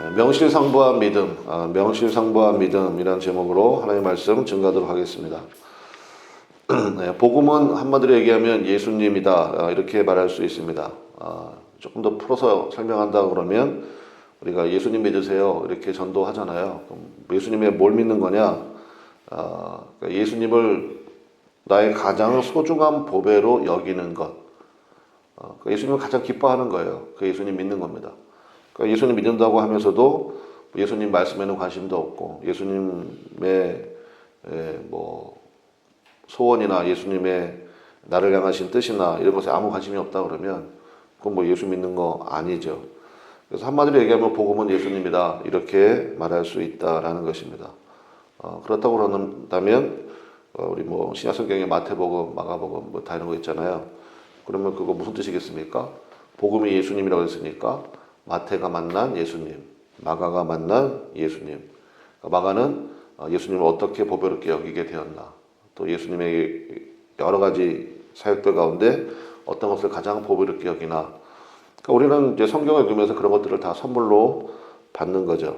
예, 명실상부한 믿음, 아, 명실상부한 믿음이라는 제목으로 하나님의 말씀 증가하도록 하겠습니다. 네, 복음은 한마디로 얘기하면 예수님이다 아, 이렇게 말할 수 있습니다. 아, 조금 더 풀어서 설명한다 그러면 우리가 예수님 믿으세요 이렇게 전도하잖아요. 그럼 예수님의 뭘 믿는 거냐? 아, 그러니까 예수님을 나의 가장 소중한 보배로 여기는 것. 어, 그 예수님을 가장 기뻐하는 거예요. 그 예수님 믿는 겁니다. 그러니까 예수님 믿는다고 하면서도 예수님 말씀에는 관심도 없고 예수님의 에, 뭐 소원이나 예수님의 나를 향하신 뜻이나 이런 것에 아무 관심이 없다 그러면 그건 뭐 예수 믿는 거 아니죠. 그래서 한마디로 얘기하면 복음은 예수님이다 이렇게 말할 수 있다라는 것입니다. 어, 그렇다고 그런다면 어, 우리 뭐 신약성경에 마태복음, 마가복음 뭐 다 이런 거 있잖아요. 그러면 그거 무슨 뜻이겠습니까? 복음이 예수님이라고 했으니까 마태가 만난 예수님, 마가가 만난 예수님. 그러니까 마가는 어, 예수님을 어떻게 보배롭게 여기게 되었나. 또 예수님의 여러 가지 사역들 가운데 어떤 것을 가장 보배롭게 여기나. 그러니까 우리는 이제 성경을 읽으면서 그런 것들을 다 선물로 받는 거죠.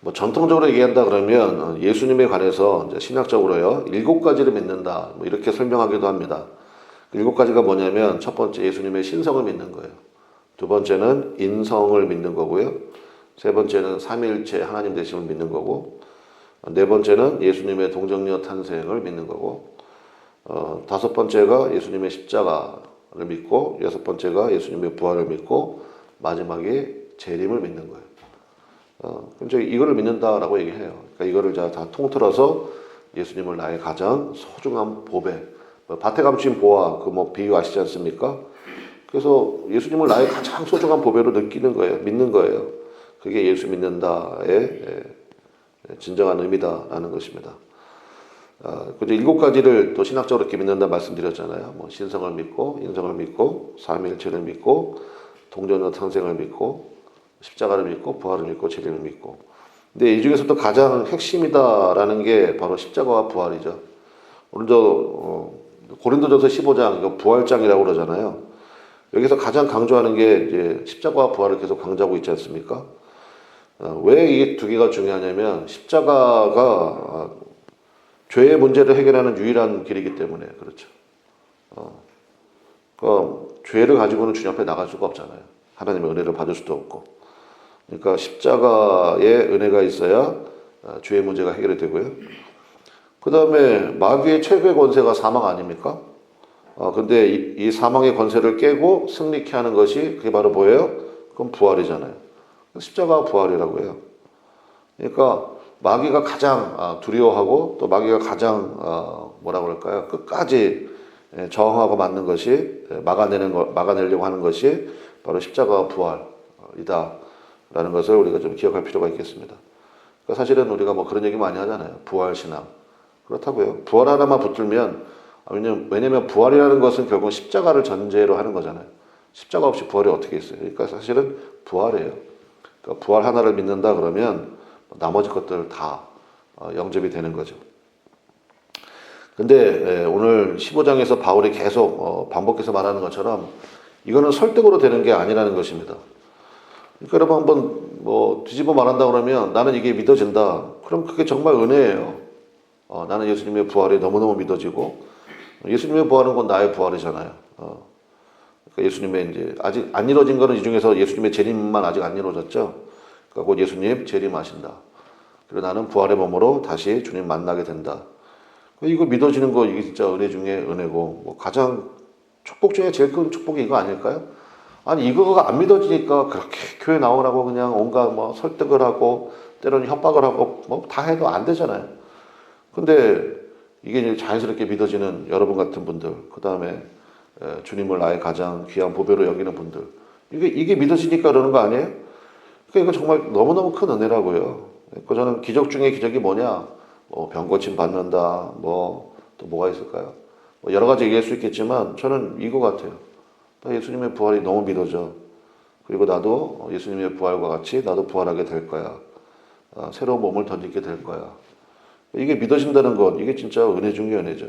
뭐 전통적으로 얘기한다 그러면 어, 예수님에 관해서 신학적으로요 일곱 가지를 믿는다 뭐 이렇게 설명하기도 합니다. 그 일곱 가지가 뭐냐면 첫 번째 예수님의 신성을 믿는 거예요. 두 번째는 인성을 믿는 거고요. 세 번째는 삼위일체 하나님 되심을 믿는 거고 네 번째는 예수님의 동정녀 탄생을 믿는 거고 어, 다섯 번째가 예수님의 십자가를 믿고 여섯 번째가 예수님의 부활을 믿고 마지막에 재림을 믿는 거예요. 어, 그럼 이거를 믿는다라고 얘기해요. 그러니까 이거를 자다 통틀어서 예수님을 나의 가장 소중한 보배, 뭐 밭에 감춘 보화 그뭐 비유 아시지 않습니까? 그래서 예수님을 나의 가장 소중한 보배로 느끼는 거예요, 믿는 거예요. 그게 예수 믿는다의 예, 진정한 의미다라는 것입니다. 아, 그제 일곱 가지를 또 신학적으로 이렇게 믿는다 말씀드렸잖아요. 뭐 신성을 믿고 인성을 믿고 삼위일체를 믿고 동전의 탄생을 믿고 십자가를 믿고 부활을 믿고 재림을 믿고. 근데 이 중에서도 가장 핵심이다라는 게 바로 십자가와 부활이죠. 오늘도 어, 고린도전서 15장 이거 부활장이라고 그러잖아요. 여기서 가장 강조하는 게 이제 십자가와 부활을 계속 강조하고 있지 않습니까? 어, 왜이 두 개가 중요하냐면 십자가가 어, 죄의 문제를 해결하는 유일한 길이기 때문에 그렇죠. 어, 그 죄를 가지고는 주님 앞에 나갈 수가 없잖아요. 하나님의 은혜를 받을 수도 없고. 그러니까 십자가의 은혜가 있어야 어, 죄의 문제가 해결이 되고요. 그 다음에 마귀의 최고의 권세가 사망 아닙니까? 어, 근데 이, 이 사망의 권세를 깨고 승리케 하는 것이 그게 바로 뭐예요? 그건 부활이잖아요. 십자가 부활이라고 해요. 그러니까 마귀가 가장 아, 두려워하고 또 마귀가 가장 어, 뭐라 그럴까요? 끝까지 예, 저항하고 맞는 것이 예, 막아내는 거, 막아내려고 하는 것이 바로 십자가 부활이다. 라는 것을 우리가 좀 기억할 필요가 있겠습니다. 그러니까 사실은 우리가 뭐 그런 얘기 많이 하잖아요. 부활 신앙. 그렇다고요. 부활 하나만 붙들면 아, 왜냐면, 왜냐면 부활이라는 것은 결국 십자가를 전제로 하는 거잖아요. 십자가 없이 부활이 어떻게 있어요? 그러니까 사실은 부활이에요. 그러니까 부활 하나를 믿는다 그러면 나머지 것들 다 어, 영접이 되는 거죠. 근데 예, 오늘 15장에서 바울이 계속 어, 반복해서 말하는 것처럼 이거는 설득으로 되는 게 아니라는 것입니다. 그러니까 여러분 한번 뭐 뒤집어 말한다 그러면 나는 이게 믿어진다. 그럼 그게 정말 은혜예요. 어, 나는 예수님의 부활이 너무너무 믿어지고 예수님의 부활은 건 나의 부활이잖아요. 어. 그러니까 예수님의 이제 아직 안 이루어진 거는 이 중에서 예수님의 재림만 아직 안 이루어졌죠. 그러니까 곧 예수님 재림하신다. 그리고 나는 부활의 몸으로 다시 주님 만나게 된다. 이거 믿어지는 거 이게 진짜 은혜 중에 은혜고 뭐 가장 축복 중에 제일 큰 축복이 이거 아닐까요? 아니 이거가 안 믿어지니까 그렇게 교회 나오라고 그냥 온갖 뭐 설득을 하고 때로는 협박을 하고 뭐 다 해도 안 되잖아요. 근데 이게 이제 자연스럽게 믿어지는 여러분 같은 분들, 그 다음에 주님을 나의 가장 귀한 보배로 여기는 분들, 이게 이게 믿어지니까 그러는 거 아니에요? 그러니까 이거 정말 너무 너무 큰 은혜라고요. 그 저는 기적 중에 기적이 뭐냐? 뭐 병 고침 받는다, 뭐 또 뭐가 있을까요? 뭐 여러 가지 얘기할 수 있겠지만 저는 이거 같아요. 예수님의 부활이 너무 믿어져. 그리고 나도 예수님의 부활과 같이 나도 부활하게 될 거야. 어, 새로운 몸을 던지게 될 거야. 이게 믿어진다는 것, 이게 진짜 은혜 중의 은혜죠.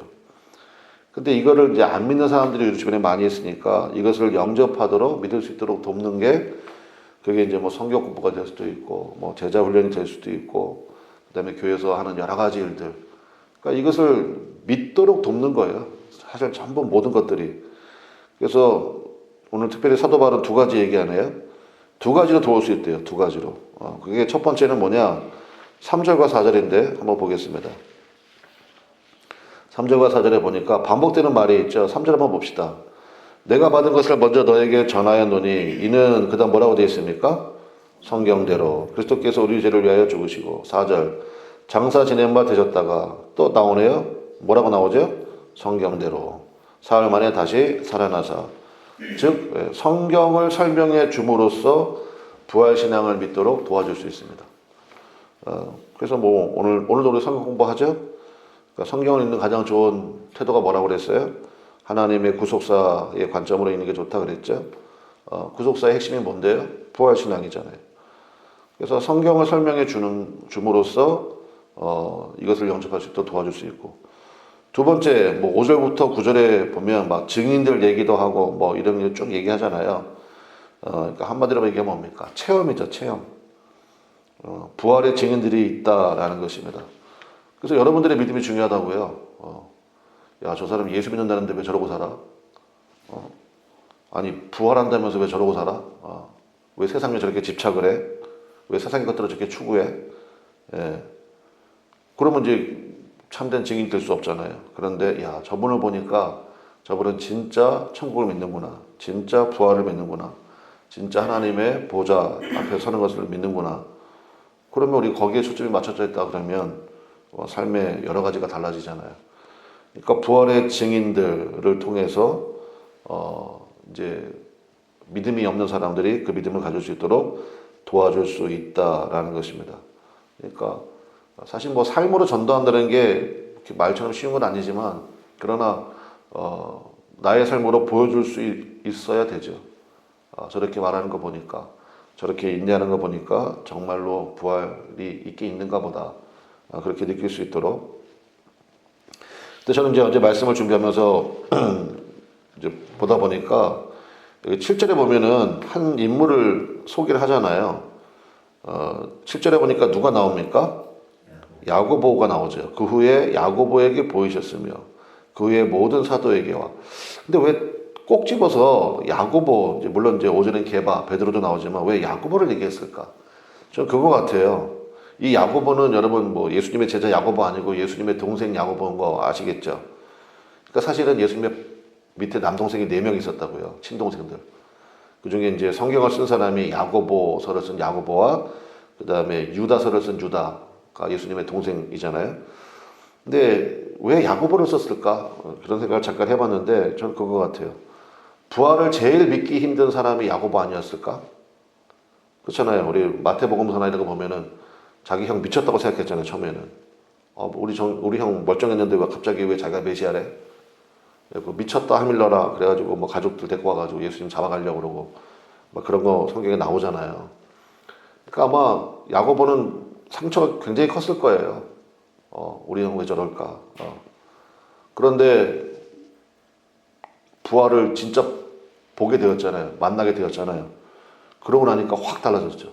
근데 이거를 이제 안 믿는 사람들이 우리 주변에 많이 있으니까 이것을 영접하도록 믿을 수 있도록 돕는 게 그게 이제 뭐 성경 공부가 될 수도 있고 뭐 제자 훈련이 될 수도 있고 그다음에 교회에서 하는 여러 가지 일들. 그러니까 이것을 믿도록 돕는 거예요. 사실 전부 모든 것들이. 그래서 오늘 특별히 사도 바울은 두 가지 얘기하네요. 두 가지로 도울 수 있대요. 두 가지로. 어, 그게 첫 번째는 뭐냐? 3절과 4절인데 한번 보겠습니다. 3절과 4절에 보니까 반복되는 말이 있죠. 3절 한번 봅시다. 내가 받은 것을 먼저 너에게 전하였노니 이는 그다음 뭐라고 되어 있습니까? 성경대로 그리스도께서 우리 죄를 위하여 죽으시고 4절 장사 지낸 바 되셨다가 또 나오네요. 뭐라고 나오죠? 성경대로 사흘 만에 다시 살아나사 즉 예, 성경을 설명해 줌으로써 부활 신앙을 믿도록 도와줄 수 있습니다. 어, 그래서 뭐 오늘 오늘도 우리 성경 공부하죠. 그러니까 성경을 읽는 가장 좋은 태도가 뭐라고 그랬어요? 하나님의 구속사의 관점으로 있는 게 좋다 그랬죠. 어, 구속사의 핵심이 뭔데요? 부활 신앙이잖아요. 그래서 성경을 설명해 주는 줌으로써 어, 이것을 영접할 수 있도록 도와줄 수 있고 두 번째 뭐 5절부터 9절에 보면 막 증인들 얘기도 하고 뭐 이런 게쭉 얘기하잖아요. 어, 그러니까 한마디로 얘기하면 뭡니까? 체험이죠, 체험. 어, 부활의 증인들이 있다라는 것입니다. 그래서 여러분들의 믿음이 중요하다고요. 어, 야, 저 사람 예수 믿는다는데 왜 저러고 살아? 어, 아니, 부활한다면서 왜 저러고 살아? 어, 왜 세상에 저렇게 집착을 해? 왜 세상의 것들을 저렇게 추구해? 예. 그러면 이제 참된 증인이 될 수 없잖아요. 그런데, 야, 저분을 보니까 저분은 진짜 천국을 믿는구나. 진짜 부활을 믿는구나. 진짜 하나님의 보좌 앞에 서는 것을 믿는구나. 그러면 우리 거기에 초점이 맞춰져 있다 그러면 어, 삶의 여러 가지가 달라지잖아요. 그러니까 부활의 증인들을 통해서 어 이제 믿음이 없는 사람들이 그 믿음을 가질 수 있도록 도와줄 수 있다라는 것입니다. 그러니까 사실 뭐 삶으로 전도한다는 게 말처럼 쉬운 건 아니지만 그러나 어 나의 삶으로 보여줄 수 있- 있어야 되죠. 아, 저렇게 말하는 거 보니까 저렇게 인내하는 거 보니까 정말로 부활이 있게 있는가 보다 아, 그렇게 느낄 수 있도록 근데 저는 이제 어제 말씀을 준비하면서 이제 보다 보니까 여기 7절에 보면은 한 인물을 소개를 하잖아요. 어, 7절에 보니까 누가 나옵니까? 야고보가 나오죠. 그 후에 야고보에게 보이셨으며 그 후에 모든 사도에게와. 근데 왜 꼭 집어서 야고보 이제 물론 이제 오전엔 게바 베드로도 나오지만 왜 야고보를 얘기했을까? 저는 그거 같아요. 이 야고보는 여러분 뭐 예수님의 제자 야고보 아니고 예수님의 동생 야고보인 거 아시겠죠? 그러니까 사실은 예수님의 밑에 남동생이 네 명 있었다고요. 친동생들. 그 중에 이제 성경을 쓴 사람이 야고보서를 쓴 야고보와 그 다음에 유다서를 쓴 유다가 예수님의 동생이잖아요. 근데 왜 야고보를 썼을까? 어, 그런 생각을 잠깐 해봤는데 저는 그거 같아요. 부활을 제일 믿기 힘든 사람이 야고보 아니었을까? 그렇잖아요. 우리 마태복음서나 이런 거 보면은 자기 형 미쳤다고 생각했잖아요. 처음에는. 어, 우리 정, 우리 형 멀쩡했는데 왜 갑자기 왜 자기가 메시아래? 그 미쳤다 하밀러라 그래가지고 뭐 가족들 데리고 와가지고 예수님 잡아가려고 그러고 막 그런 거 성경에 나오잖아요. 그러니까 아마 야고보는 상처가 굉장히 컸을 거예요. 어, 우리 형 왜 저럴까? 어. 그런데 부활을 진짜 보게 되었잖아요. 만나게 되었잖아요. 그러고 나니까 확 달라졌죠.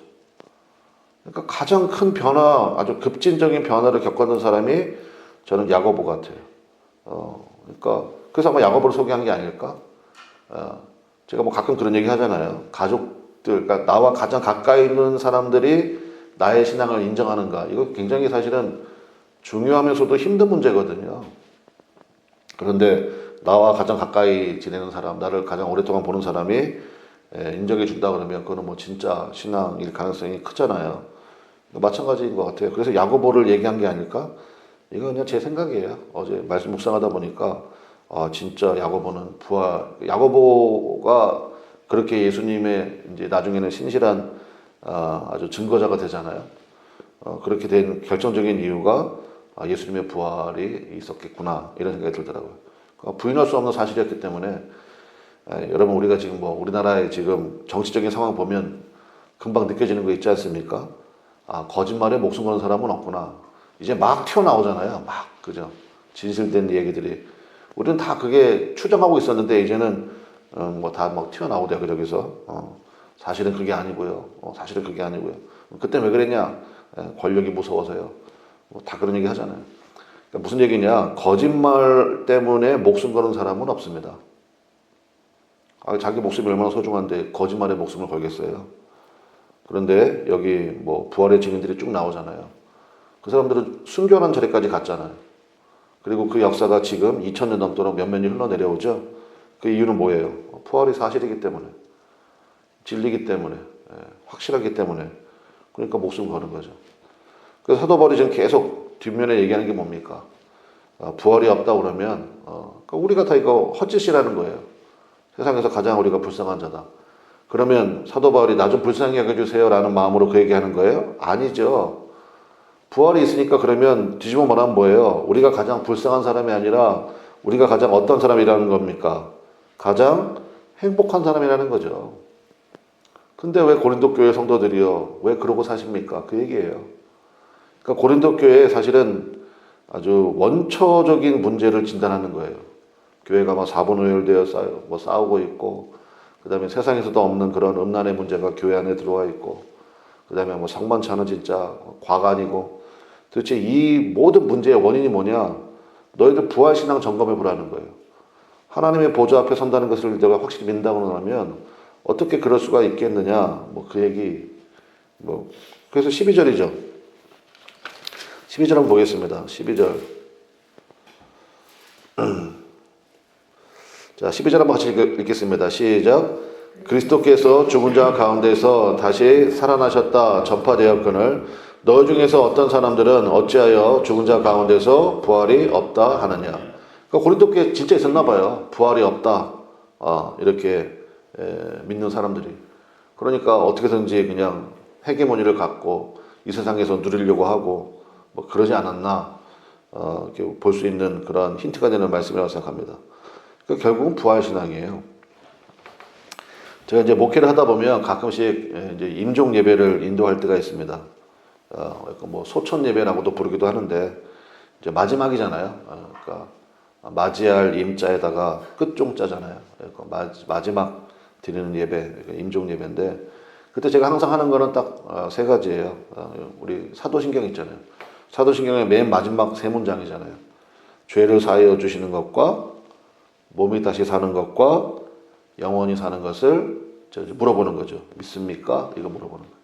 그러니까 가장 큰 변화, 아주 급진적인 변화를 겪었던 사람이 저는 야고보 같아요. 어, 그러니까 그래서 아마 야고보를 소개한 게 아닐까? 어, 제가 뭐 가끔 그런 얘기 하잖아요. 가족들, 그러니까 나와 가장 가까이 있는 사람들이 나의 신앙을 인정하는가? 이거 굉장히 사실은 중요하면서도 힘든 문제거든요. 그런데 나와 가장 가까이 지내는 사람, 나를 가장 오랫동안 보는 사람이 예, 인정해 준다 그러면 그거는 뭐 진짜 신앙일 가능성이 크잖아요. 마찬가지인 것 같아요. 그래서 야고보를 얘기한 게 아닐까? 이거 그냥 제 생각이에요. 어제 말씀 묵상하다 보니까 아 진짜 야고보는 부활 야고보가 그렇게 예수님의 이제 나중에는 신실한 아, 아주 증거자가 되잖아요. 어, 그렇게 된 결정적인 이유가 아, 예수님의 부활이 있었겠구나 이런 생각이 들더라고요. 그러니까 부인할 수 없는 사실이었기 때문에 에, 여러분 우리가 지금 뭐 우리나라의 지금 정치적인 상황 보면 금방 느껴지는 거 있지 않습니까? 아 거짓말에 목숨 거는 사람은 없구나. 이제 막 튀어나오잖아요. 막 그죠? 진실된 얘기들이 우리는 다 그게 추정하고 있었는데 이제는 어, 뭐다 막 튀어나오대 여기저기서 어. 사실은 그게 아니고요. 어, 사실은 그게 아니고요. 그때 왜 그랬냐? 예, 권력이 무서워서요. 뭐 다 그런 얘기 하잖아요. 그러니까 무슨 얘기냐? 거짓말 때문에 목숨 거는 사람은 없습니다. 아, 자기 목숨이 얼마나 소중한데 거짓말에 목숨을 걸겠어요. 그런데 여기 뭐 부활의 증인들이 쭉 나오잖아요. 그 사람들은 순교하는 자리까지 갔잖아요. 그리고 그 역사가 지금 2000년 넘도록 몇몇 년 흘러내려오죠. 그 이유는 뭐예요? 부활이 사실이기 때문에. 진리기 때문에. 예, 확실하기 때문에. 그러니까 목숨 거는 거죠. 그래서 사도 바울이 지금 계속 뒷면에 얘기하는 게 뭡니까? 어, 부활이 없다 그러면 어, 그러니까 우리가 다 이거 헛짓이라는 거예요. 세상에서 가장 우리가 불쌍한 자다. 그러면 사도 바울이 나 좀 불쌍히 여겨주세요라는 마음으로 그 얘기하는 거예요? 아니죠. 부활이 있으니까 그러면 뒤집어 말하면 뭐예요? 우리가 가장 불쌍한 사람이 아니라 우리가 가장 어떤 사람이라는 겁니까? 가장 행복한 사람이라는 거죠. 근데 왜 고린도 교회 성도들이요? 왜 그러고 사십니까? 그 얘기예요. 그러니까 고린도 교회에 사실은 아주 원초적인 문제를 진단하는 거예요. 교회가 막 사분오열되어 싸우, 뭐 싸우고 있고, 그 다음에 세상에서도 없는 그런 음란의 문제가 교회 안에 들어와 있고, 그 다음에 뭐 상만차는 진짜 과간이고, 도대체 이 모든 문제의 원인이 뭐냐? 너희들 부활신앙 점검해 보라는 거예요. 하나님의 보좌 앞에 선다는 것을 내가 확실히 믿는다고 하면 어떻게 그럴 수가 있겠느냐? 뭐 그 얘기, 뭐, 그래서 12절이죠. 12절 한번 보겠습니다. 12절. 자, 12절 한번 같이 읽- 읽겠습니다. 시작. 그리스도께서 죽은 자 가운데서 다시 살아나셨다 전파되었거늘 너 중에서 어떤 사람들은 어찌하여 죽은 자 가운데서 부활이 없다 하느냐. 그러니까 고린도 교회 진짜 있었나 봐요. 부활이 없다. 아, 이렇게 에, 믿는 사람들이. 그러니까 어떻게든지 그냥 헤게모니를 갖고 이 세상에서 누리려고 하고 뭐 그러지 않았나 어, 볼 수 있는 그런 힌트가 되는 말씀이라고 생각합니다. 그 결국은 부활 신앙이에요. 제가 이제 목회를 하다 보면 가끔씩 예, 이제 임종 예배를 인도할 때가 있습니다. 어, 약간 뭐 소천 예배라고도 부르기도 하는데 이제 마지막이잖아요. 어, 그러니까 맞이할 임자에다가 끝종자잖아요. 그러니까 마, 마지막 드리는 예배, 그러니까 임종 예배인데 그때 제가 항상 하는 거는 딱 세 가지예요. 어, 우리 사도신경 있잖아요. 사도신경의 맨 마지막 세 문장이잖아요. 죄를 사하여 주시는 것과 몸이 다시 사는 것과 영원히 사는 것을 물어보는 거죠. 믿습니까? 이거 물어보는 거예요.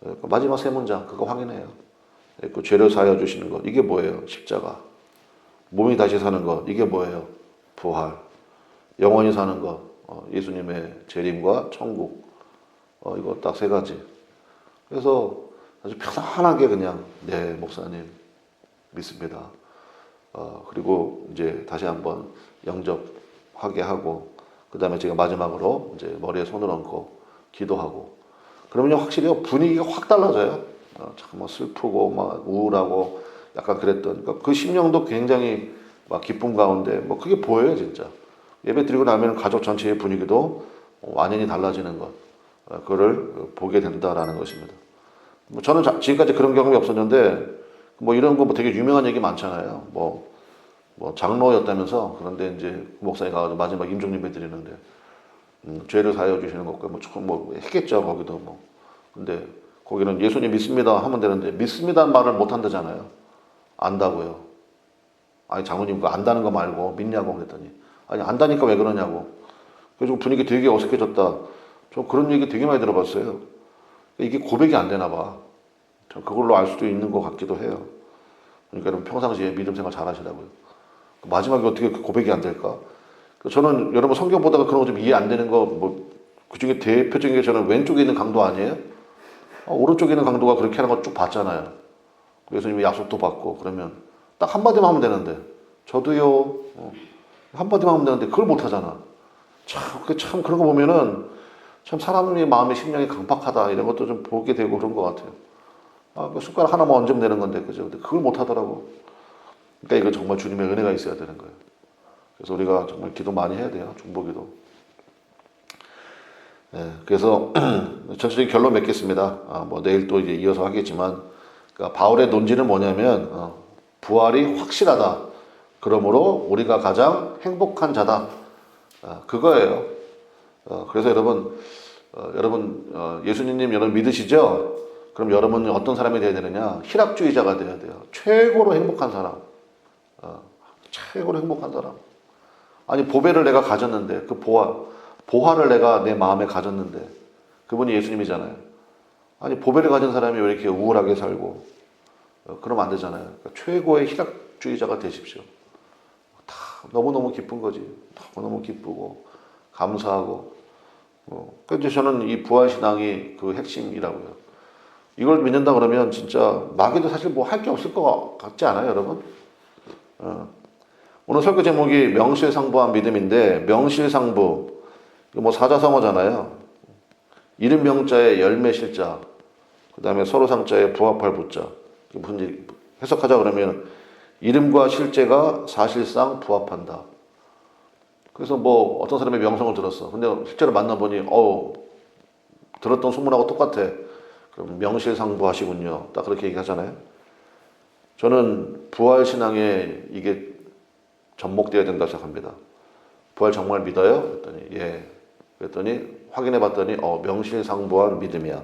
그러니까 마지막 세 문장 그거 확인해요. 그 죄를 사하여 주시는 것 이게 뭐예요? 십자가. 몸이 다시 사는 것 이게 뭐예요? 부활. 영원히 사는 것 어, 예수님의 재림과 천국. 어, 이거 딱 세 가지. 그래서 아주 편안하게 그냥 네 목사님 믿습니다. 어, 그리고 이제 다시 한번 영접하게 하고, 그 다음에 제가 마지막으로 이제 머리에 손을 얹고 기도하고, 그러면 확실히 분위기가 확 달라져요. 어, 참뭐 슬프고 막 우울하고 약간 그랬던, 그러니까 그 심령도 굉장히 막 기쁨 가운데 뭐 그게 보여요, 진짜. 예배 드리고 나면 가족 전체의 분위기도 완전히 달라지는 것, 어, 그거를 보게 된다라는 것입니다. 뭐 저는 자- 지금까지 그런 경험이 없었는데, 뭐 이런 거 뭐 되게 유명한 얘기 많잖아요. 뭐, 뭐 장로였다면서 그런데 이제 목사님 가서 마지막 임종 예배 드리는데 음, 죄를 사하여 주시는 것과 뭐, 조금 뭐 했겠죠 거기도 뭐. 근데 거기는 예수님 믿습니다 하면 되는데 믿습니다는 말을 못 한다잖아요. 안다고요. 아니 장로님 그 안다는 거 말고 믿냐고 그랬더니 아니 안다니까 왜 그러냐고. 그래서 분위기 되게 어색해졌다. 저 그런 얘기 되게 많이 들어봤어요. 이게 고백이 안 되나 봐. 저 그걸로 알 수도 있는 것 같기도 해요. 그러니까 여러분 평상시에 믿음 생활 잘 하시라고요. 마지막에 어떻게 그 고백이 안 될까? 그 저는 여러분 성경 보다가 그런 거 좀 이해 안 되는 거 뭐 그 중에 대표적인 게 저는 왼쪽에 있는 강도 아니에요? 어, 오른쪽에 있는 강도가 그렇게 하는 거 쭉 봤잖아요. 예수님이 약속도 받고 그러면 딱 한마디만 하면 되는데 저도요 어, 한마디만 하면 되는데 그걸 못 하잖아. 참, 그참 그런 거 보면은 참 사람의 마음의 심령이 강팍하다 이런 것도 좀 보게 되고 그런 것 같아요. 아, 그 숟가락 하나만 얹으면 되는 건데 그죠? 근데 그걸 못 하더라고. 그러니까 이건 정말 주님의 은혜가 있어야 되는 거예요. 그래서 우리가 정말 기도 많이 해야 돼요. 중보기도. 예, 그래서 전체적인 결론 맺겠습니다. 아, 뭐 내일 또 이제 이어서 하겠지만, 그러니까 바울의 논지는 뭐냐면 어, 부활이 확실하다. 그러므로 우리가 가장 행복한 자다. 아, 그거예요. 어, 그래서 여러분 어, 여러분 어, 예수님 여러분 믿으시죠? 그럼 여러분은 어떤 사람이 되어야 되느냐? 희락주의자가 되어야 돼요. 최고로 행복한 사람. 어, 최고로 행복한 사람. 아니 보배를 내가 가졌는데 그 보화 보화를 내가 내 마음에 가졌는데 그분이 예수님이잖아요. 아니 보배를 가진 사람이 왜 이렇게 우울하게 살고 어, 그러면 안 되잖아요. 그러니까 최고의 희락주의자가 되십시오. 다 너무너무 기쁜 거지. 너무너무 기쁘고 감사하고 어, 그래서 저는 이 부활신앙이 그 핵심이라고요. 이걸 믿는다 그러면 진짜 마귀도 사실 뭐 할 게 없을 것 같지 않아요, 여러분? 어. 오늘 설교 제목이 명실상부한 믿음인데 명실상부 뭐 사자성어잖아요. 이름 명자의 열매 실자, 그 다음에 서로 상자의 부합할 부자. 무슨 일- 해석하자 그러면 이름과 실제가 사실상 부합한다. 그래서 뭐 어떤 사람의 명성을 들었어. 근데 실제로 만나보니 어 들었던 소문하고 똑같아. 그럼 명실상부하시군요. 딱 그렇게 얘기하잖아요. 저는 부활 신앙에 이게 접목되어야 된다 생각합니다. 부활 정말 믿어요? 그랬더니 예. 그랬더니 확인해 봤더니 어 명실상부한 믿음이야.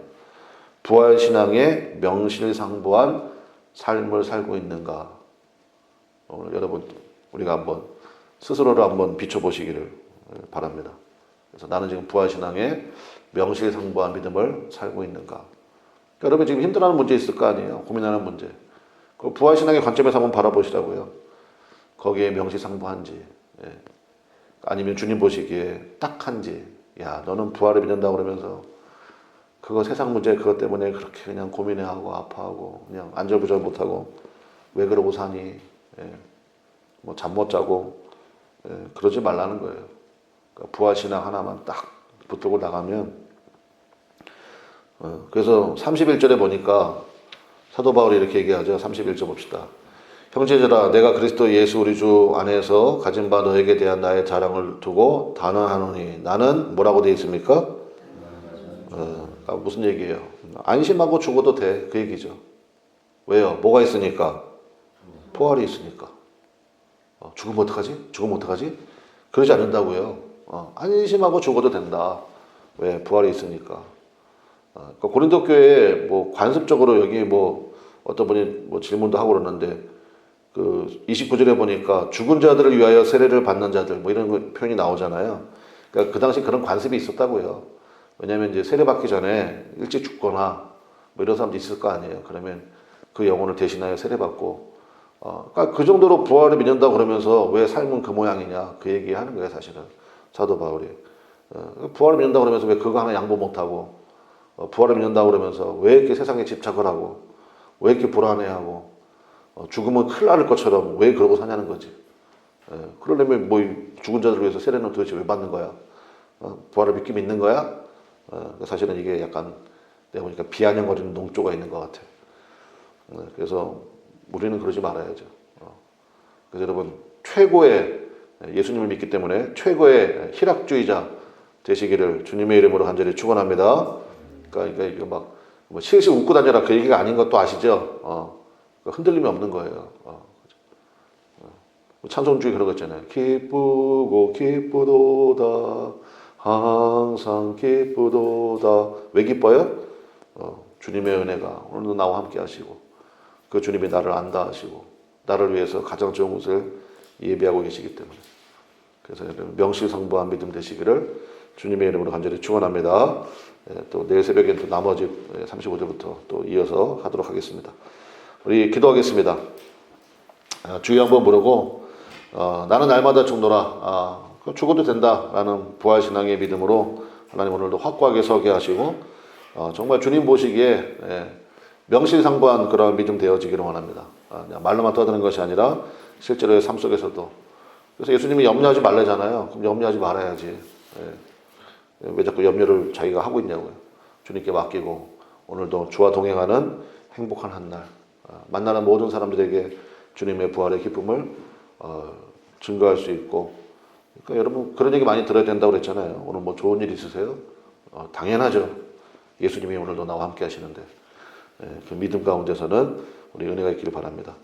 부활 신앙에 명실상부한 삶을 살고 있는가? 오늘 여러분 우리가 한번 스스로를 한번 비춰보시기를 바랍니다. 그래서 나는 지금 부활 신앙에 명실상부한 믿음을 살고 있는가? 그러니까 여러분 지금 힘들어하는 문제 있을 거 아니에요? 고민하는 문제. 그 부활 신앙의 관점에서 한번 바라보시라고요. 거기에 명실상부한지, 예. 아니면 주님 보시기에 딱한지, 야 너는 부활을 믿는다 그러면서 그거 세상 문제 그것 때문에 그렇게 그냥 고민해하고 아파하고 그냥 안절부절 못하고 왜 그러고 사니? 예. 뭐잠 못 자고 예. 그러지 말라는 거예요. 그러니까 부활 신앙 하나만 딱 붙들고 나가면 어, 그래서 31절에 보니까 사도 바울이 이렇게 얘기하죠. 31절 봅시다. 형제들아 내가 그리스도 예수 우리 주 안에서 가진 바 너에게 대한 나의 자랑을 두고 단언하노니 나는 뭐라고 되어 있습니까? 어, 아, 무슨 얘기예요? 안심하고 죽어도 돼. 그 얘기죠. 왜요? 뭐가 있으니까? 포괄이 있으니까. 어, 죽으면 어떡하지? 죽으면 어떡하지? 그러지 않는다고요. 어, 안심하고 죽어도 된다. 왜? 부활이 있으니까. 어, 그러니까 고린도 교회에 뭐 관습적으로 여기 뭐 어떤 분이 뭐 질문도 하고 그러는데 그 29절에 보니까 죽은 자들을 위하여 세례를 받는 자들 뭐 이런 거 표현이 나오잖아요. 그러니까 그 당시 그런 관습이 있었다고요. 왜냐하면 이제 세례 받기 전에 일찍 죽거나 뭐 이런 사람도 있을 거 아니에요. 그러면 그 영혼을 대신하여 세례 받고 어, 그러니까 그 정도로 부활을 믿는다 그러면서 왜 삶은 그 모양이냐 그 얘기하는 거예요 사실은 사도 바울이 어, 부활을 믿는다 그러면서 왜 그거 하나 양보 못하고 어, 부활을 믿는다 그러면서 왜 이렇게 세상에 집착을 하고 왜 이렇게 불안해하고 어, 죽으면 큰일 날 것처럼 왜 그러고 사냐는 거지. 예, 그러려면 뭐 죽은 자들 위해서 세례는 도대체 왜 받는 거야? 어, 부활을 믿기 믿는 거야? 어, 사실은 이게 약간 내가 보니까 비아냥거리는 농조가 있는 것 같아. 어, 그래서 우리는 그러지 말아야죠. 어, 그래서 여러분 최고의 예수님을 믿기 때문에 최고의 희락주의자 되시기를 주님의 이름으로 간절히 축원합니다. 그러니까 이거 막뭐 실실 웃고 다녀라 그 얘기가 아닌 것도 아시죠? 어, 흔들림이 없는 거예요. 어, 뭐 찬송주의 그런 거 있잖아요. 기쁘고 기쁘도다 항상 기쁘도다 왜 기뻐요? 어, 주님의 은혜가 오늘도 나와 함께 하시고 그 주님이 나를 안다 하시고 나를 위해서 가장 좋은 것을 예비하고 계시기 때문에 그래서 여러분 명실상부한 믿음 되시기를 주님의 이름으로 간절히 축원합니다. 예, 또 내일 새벽에 또 나머지 35절부터 또 이어서 하도록 하겠습니다. 우리 기도하겠습니다. 아, 주여 한번 부르고 어, 나는 날마다 죽노라 아, 죽어도 된다라는 부활 신앙의 믿음으로 하나님 오늘도 확고하게 서게 하시고 어, 정말 주님 보시기에 예, 명실상부한 그런 믿음 되어지기를 원합니다. 아, 말로만 떠드는 것이 아니라 실제로의 삶 속에서도 그래서 예수님이 염려하지 말래잖아요. 그럼 염려하지 말아야지. 예. 왜 자꾸 염려를 자기가 하고 있냐고요. 주님께 맡기고 오늘도 주와 동행하는 행복한 한 날. 아, 만나는 모든 사람들에게 주님의 부활의 기쁨을 어, 증거할 수 있고 그러니까 여러분 그런 얘기 많이 들어야 된다고 그랬잖아요. 오늘 뭐 좋은 일 있으세요? 어, 당연하죠. 예수님이 오늘도 나와 함께 하시는데 예, 그 믿음 가운데서는 우리 은혜가 있기를 바랍니다.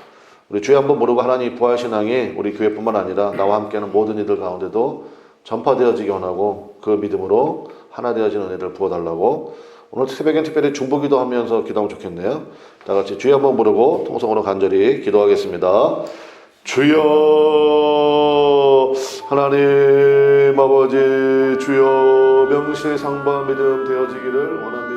우리 주여 한번 모르고 하나님 부활 신앙이 우리 교회뿐만 아니라 나와 함께하는 모든 이들 가운데도 전파되어지기 원하고 그 믿음으로 하나 되어지는 은혜를 부어달라고 오늘 새벽엔 특별히 중보기도 하면서 기도하면 좋겠네요. 다 같이 주여 한번 부르고 통성으로 간절히 기도하겠습니다. 주여 하나님 아버지 주여 명실상부한 믿음 되어지기를 원합니다.